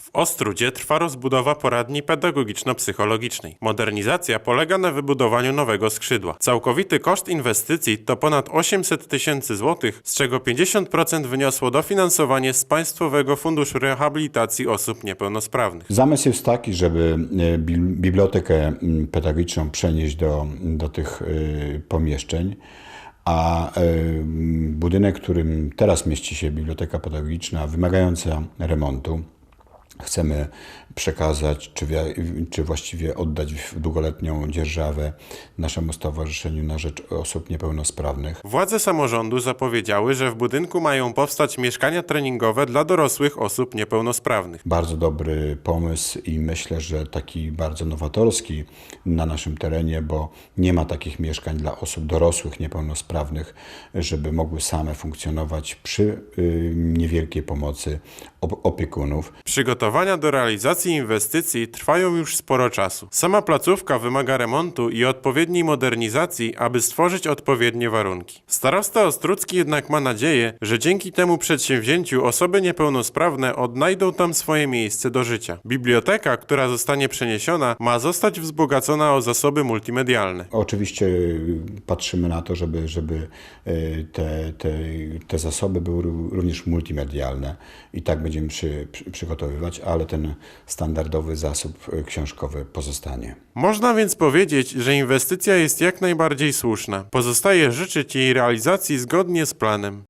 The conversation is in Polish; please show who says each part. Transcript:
Speaker 1: W Ostrudzie trwa rozbudowa poradni pedagogiczno-psychologicznej. Modernizacja polega na wybudowaniu nowego skrzydła. Całkowity koszt inwestycji to ponad 800 tysięcy złotych, z czego 50% wyniosło dofinansowanie z Państwowego Funduszu Rehabilitacji Osób Niepełnosprawnych.
Speaker 2: Zamysł jest taki, żeby e, bi- bibliotekę pedagogiczną przenieść do, do tych e, pomieszczeń, a e, budynek, w którym teraz mieści się biblioteka pedagogiczna, wymagająca remontu, chcemy przekazać, czy, czy właściwie oddać w długoletnią dzierżawę naszemu Stowarzyszeniu na Rzecz Osób Niepełnosprawnych.
Speaker 1: Władze samorządu zapowiedziały, że w budynku mają powstać mieszkania treningowe dla dorosłych osób niepełnosprawnych.
Speaker 2: Bardzo dobry pomysł i myślę, że taki bardzo nowatorski na naszym terenie, bo nie ma takich mieszkań dla osób dorosłych, niepełnosprawnych, żeby mogły same funkcjonować przy y, niewielkiej pomocy opiekunów.
Speaker 1: Przygotowania do realizacji inwestycji trwają już sporo czasu. Sama placówka wymaga remontu i odpowiedniej modernizacji, aby stworzyć odpowiednie warunki. Starosta Ostrucki jednak ma nadzieję, że dzięki temu przedsięwzięciu osoby niepełnosprawne odnajdą tam swoje miejsce do życia. Biblioteka, która zostanie przeniesiona, ma zostać wzbogacona o zasoby multimedialne.
Speaker 2: Oczywiście y, patrzymy na to, żeby, żeby y, te, te, te zasoby były ró- również multimedialne i tak będziemy przy, przy, przygotowywać, ale ten standardowy zasób y, książkowy pozostanie.
Speaker 1: Można więc powiedzieć, że inwestycja jest jak najbardziej słuszna. Pozostaje życzyć jej realizacji zgodnie z planem.